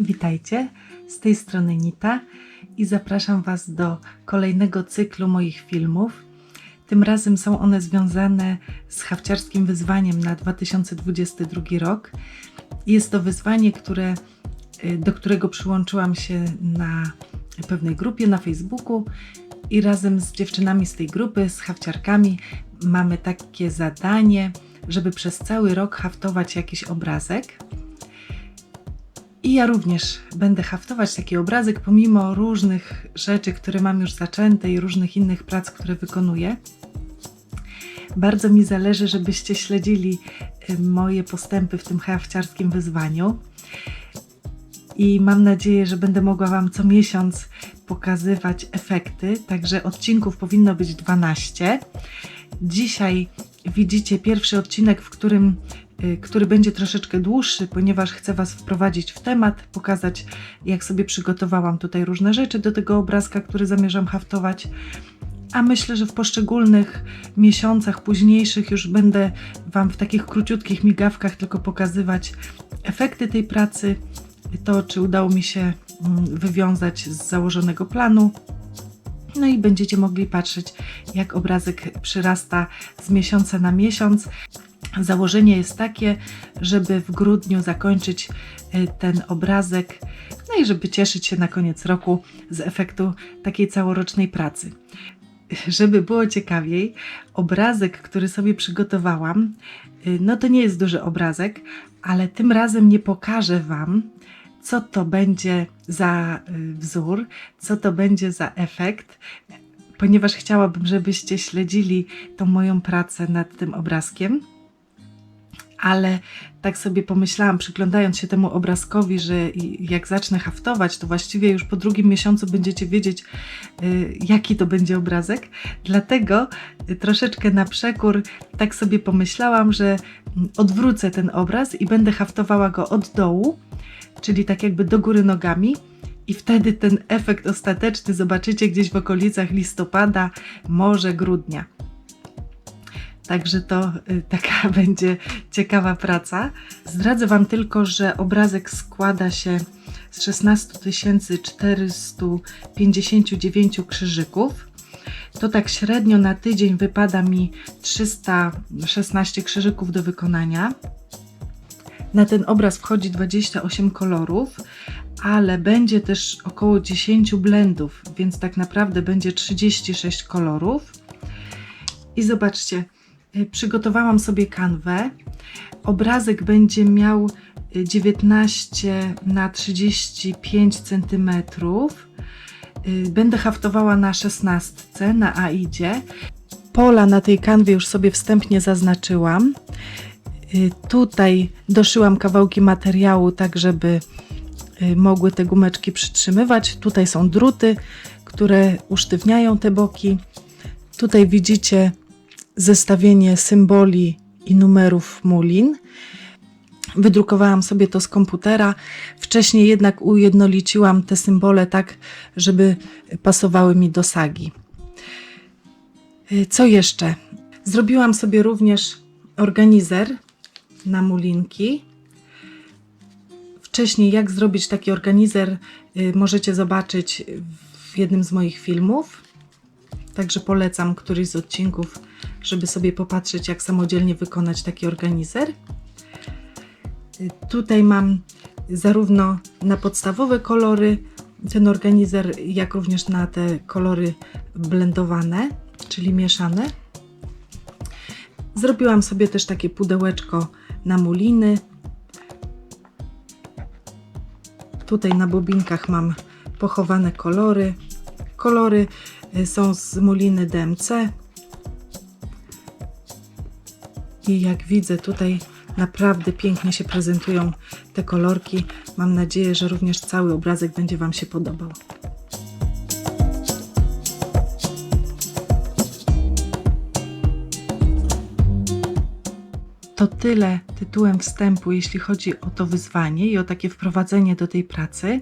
Witajcie, z tej strony Nita i zapraszam Was do kolejnego cyklu moich filmów. Tym razem są one związane z hawciarskim wyzwaniem na 2022 rok. Jest to wyzwanie, które, y, do którego przyłączyłam się na pewnej grupie na Facebooku i razem z dziewczynami z tej grupy, z hawciarkami, mamy takie zadanie, żeby przez cały rok haftować jakiś obrazek. I ja również będę haftować taki obrazek, pomimo różnych rzeczy, które mam już zaczęte i różnych innych prac, które wykonuję. Bardzo mi zależy, żebyście śledzili y, moje postępy w tym hafciarskim wyzwaniu. I mam nadzieję, że będę mogła Wam co miesiąc pokazywać efekty. Także odcinków powinno być 12. Dzisiaj widzicie pierwszy odcinek, w którym który będzie troszeczkę dłuższy, ponieważ chcę Was wprowadzić w temat, pokazać, jak sobie przygotowałam tutaj różne rzeczy do tego obrazka, który zamierzam haftować. A myślę, że w poszczególnych miesiącach późniejszych już będę Wam w takich króciutkich migawkach tylko pokazywać efekty tej pracy, to czy udało mi się mm, wywiązać z założonego planu. No i będziecie mogli patrzeć, jak obrazek przyrasta z miesiąca na miesiąc. Założenie jest takie, żeby w grudniu zakończyć y, ten obrazek, no i żeby cieszyć się na koniec roku z efektu takiej całorocznej pracy. Żeby było ciekawiej, obrazek, który sobie przygotowałam, y, no to nie jest duży obrazek, ale tym razem nie pokażę Wam, co to będzie za y, wzór, co to będzie za efekt, ponieważ chciałabym, żebyście śledzili tą moją pracę nad tym obrazkiem. Ale tak sobie pomyślałam, przyglądając się temu obrazkowi, że jak zacznę haftować, to właściwie już po drugim miesiącu będziecie wiedzieć, y, jaki to będzie obrazek. Dlatego y, troszeczkę na przekór tak sobie pomyślałam, że mm, odwrócę ten obraz i będę haftowała go od dołu, czyli tak jakby do góry nogami. I wtedy ten efekt ostateczny zobaczycie gdzieś w okolicach listopada, może grudnia. Także to y, taka będzie ciekawa praca. Zdradzę Wam tylko, że obrazek składa się z 16 459 krzyżyków. To tak średnio na tydzień wypada mi 316 krzyżyków do wykonania. Na ten obraz wchodzi 28 kolorów, ale będzie też około 10 blendów, więc tak naprawdę będzie 36 kolorów. I zobaczcie, przygotowałam sobie kanwę. Obrazek będzie miał y, 19 na 35 cm. Będę haftowała na 16 na AIdzie. Pola na tej kanwie już sobie wstępnie zaznaczyłam. Y, Tutaj doszyłam kawałki materiału, tak żeby y, mogły te gumeczki przytrzymywać. Tutaj są druty, które usztywniają te boki. Tutaj widzicie zestawienie symboli i numerów mulin. Wydrukowałam sobie to z komputera. Wcześniej jednak ujednoliciłam te symbole tak, żeby pasowały mi do sagi. Co jeszcze? Zrobiłam sobie również organizer na mulinki. Wcześniej, jak zrobić taki organizer, y, możecie zobaczyć w jednym z moich filmów. Także polecam któryś z odcinków, żeby sobie popatrzeć, jak samodzielnie wykonać taki organizer. Tutaj mam zarówno na podstawowe kolory ten organizer, jak również na te kolory blendowane, czyli mieszane. Zrobiłam sobie też takie pudełeczko na muliny. Tutaj na bobinkach mam pochowane kolory. Kolory y, są z muliny DMC. I jak widzę tutaj naprawdę pięknie się prezentują te kolorki. Mam nadzieję, że również cały obrazek będzie Wam się podobał. To tyle tytułem wstępu, jeśli chodzi o to wyzwanie i o takie wprowadzenie do tej pracy.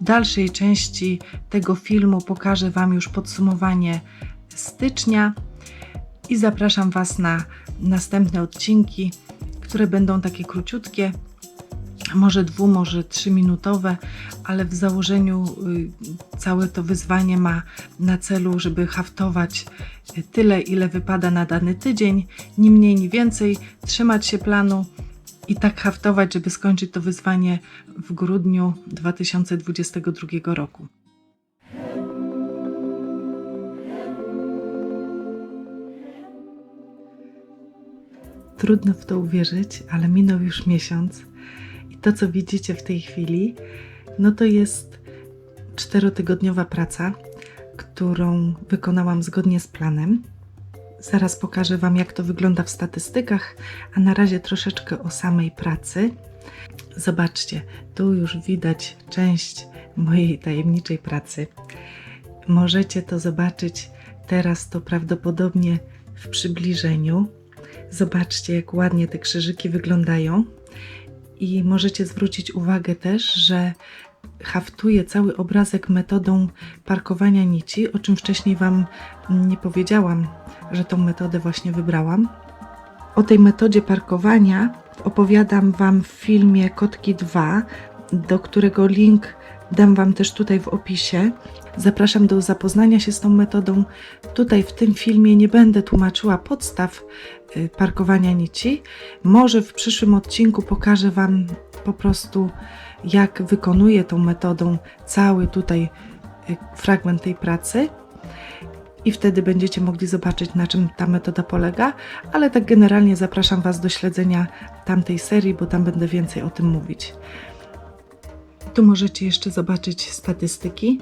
W dalszej części tego filmu pokażę Wam już podsumowanie stycznia i zapraszam Was na następne odcinki, które będą takie króciutkie, może dwu, może trzyminutowe, ale w założeniu y, całe to wyzwanie ma na celu, żeby haftować y, tyle, ile wypada na dany tydzień, ni mniej, ni więcej, trzymać się planu i tak haftować, żeby skończyć to wyzwanie w grudniu 2022 roku. Trudno w to uwierzyć, ale minął już miesiąc i to, co widzicie w tej chwili, no to jest czterotygodniowa praca, którą wykonałam zgodnie z planem. Zaraz pokażę Wam, jak to wygląda w statystykach, a na razie troszeczkę o samej pracy. Zobaczcie, tu już widać część mojej tajemniczej pracy. Możecie to zobaczyć teraz, to prawdopodobnie w przybliżeniu. Zobaczcie, jak ładnie te krzyżyki wyglądają. I możecie zwrócić uwagę też, że haftuję cały obrazek metodą parkowania nici, o czym wcześniej Wam nie powiedziałam, że tą metodę właśnie wybrałam. O tej metodzie parkowania opowiadam Wam w filmie Kotki 2, do którego link dam Wam też tutaj w opisie. Zapraszam do zapoznania się z tą metodą. Tutaj w tym filmie nie będę tłumaczyła podstaw y, parkowania nici. Może w przyszłym odcinku pokażę Wam po prostu, jak wykonuję tą metodą cały tutaj y, fragment tej pracy. I wtedy będziecie mogli zobaczyć, na czym ta metoda polega, ale tak generalnie zapraszam Was do śledzenia tamtej serii, bo tam będę więcej o tym mówić. Tu możecie jeszcze zobaczyć statystyki.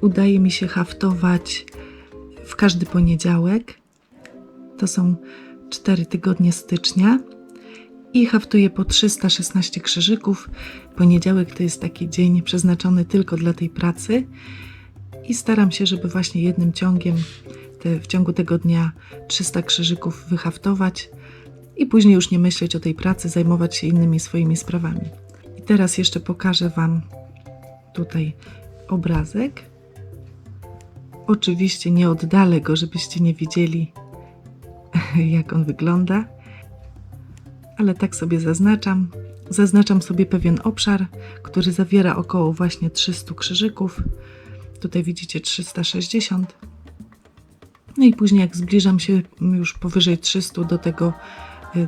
Udaje mi się haftować w każdy poniedziałek. To są 4 tygodnie stycznia. I haftuję po 316 krzyżyków. Poniedziałek to jest taki dzień przeznaczony tylko dla tej pracy. I staram się, żeby właśnie jednym ciągiem te, w ciągu tego dnia 300 krzyżyków wyhaftować i później już nie myśleć o tej pracy, zajmować się innymi swoimi sprawami. Teraz jeszcze pokażę Wam tutaj obrazek. Oczywiście nie oddalę go, żebyście nie widzieli, jak on wygląda, ale tak sobie zaznaczam. Zaznaczam sobie pewien obszar, który zawiera około właśnie 300 krzyżyków. Tutaj widzicie 360. No i później jak zbliżam się już powyżej 300 do tego,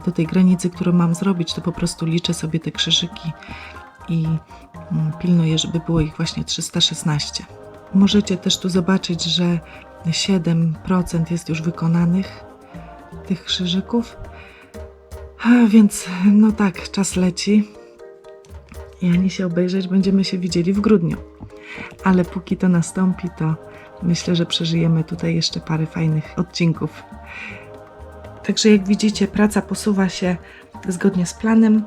do tej granicy, którą mam zrobić, to po prostu liczę sobie te krzyżyki i mm, pilnuję, żeby było ich właśnie 316. Możecie też tu zobaczyć, że 7% jest już wykonanych tych krzyżyków. A więc no tak, czas leci. I ani się obejrzeć, będziemy się widzieli w grudniu. Ale póki to nastąpi, to myślę, że przeżyjemy tutaj jeszcze parę fajnych odcinków. Także jak widzicie, praca posuwa się zgodnie z planem.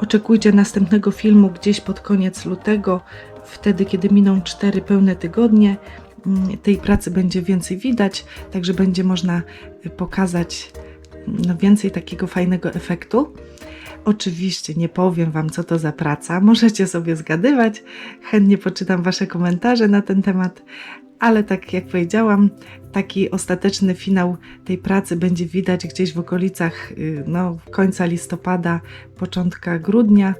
Oczekujcie następnego filmu gdzieś pod koniec lutego, wtedy kiedy miną cztery pełne tygodnie. Mm, Tej pracy będzie więcej widać, także będzie można pokazać no, więcej takiego fajnego efektu. Oczywiście nie powiem Wam, co to za praca. Możecie sobie zgadywać. Chętnie poczytam Wasze komentarze na ten temat, ale tak jak powiedziałam, taki ostateczny finał tej pracy będzie widać gdzieś w okolicach y, no, końca listopada, początka grudnia.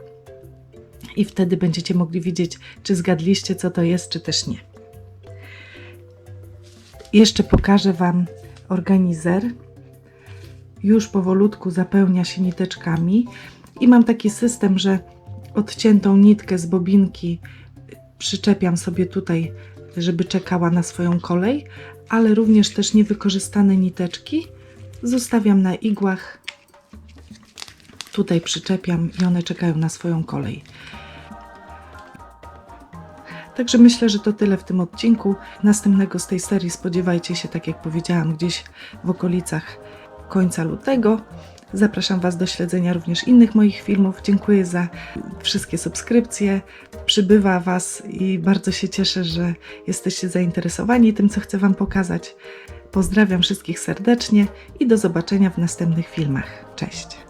I wtedy będziecie mogli widzieć, czy zgadliście, co to jest, czy też nie. Jeszcze pokażę Wam organizer już powolutku zapełnia się niteczkami i mam taki system, że odciętą nitkę z bobinki przyczepiam sobie tutaj, żeby czekała na swoją kolej, ale również też niewykorzystane niteczki zostawiam na igłach. Tutaj przyczepiam i one czekają na swoją kolej. Także myślę, że to tyle w tym odcinku. Następnego z tej serii spodziewajcie się, tak jak powiedziałam, gdzieś w okolicach końca lutego. Zapraszam Was do śledzenia również innych moich filmów. Dziękuję za wszystkie subskrypcje. Przybywa Was i bardzo się cieszę, że jesteście zainteresowani tym, co chcę Wam pokazać. Pozdrawiam wszystkich serdecznie i do zobaczenia w następnych filmach. Cześć!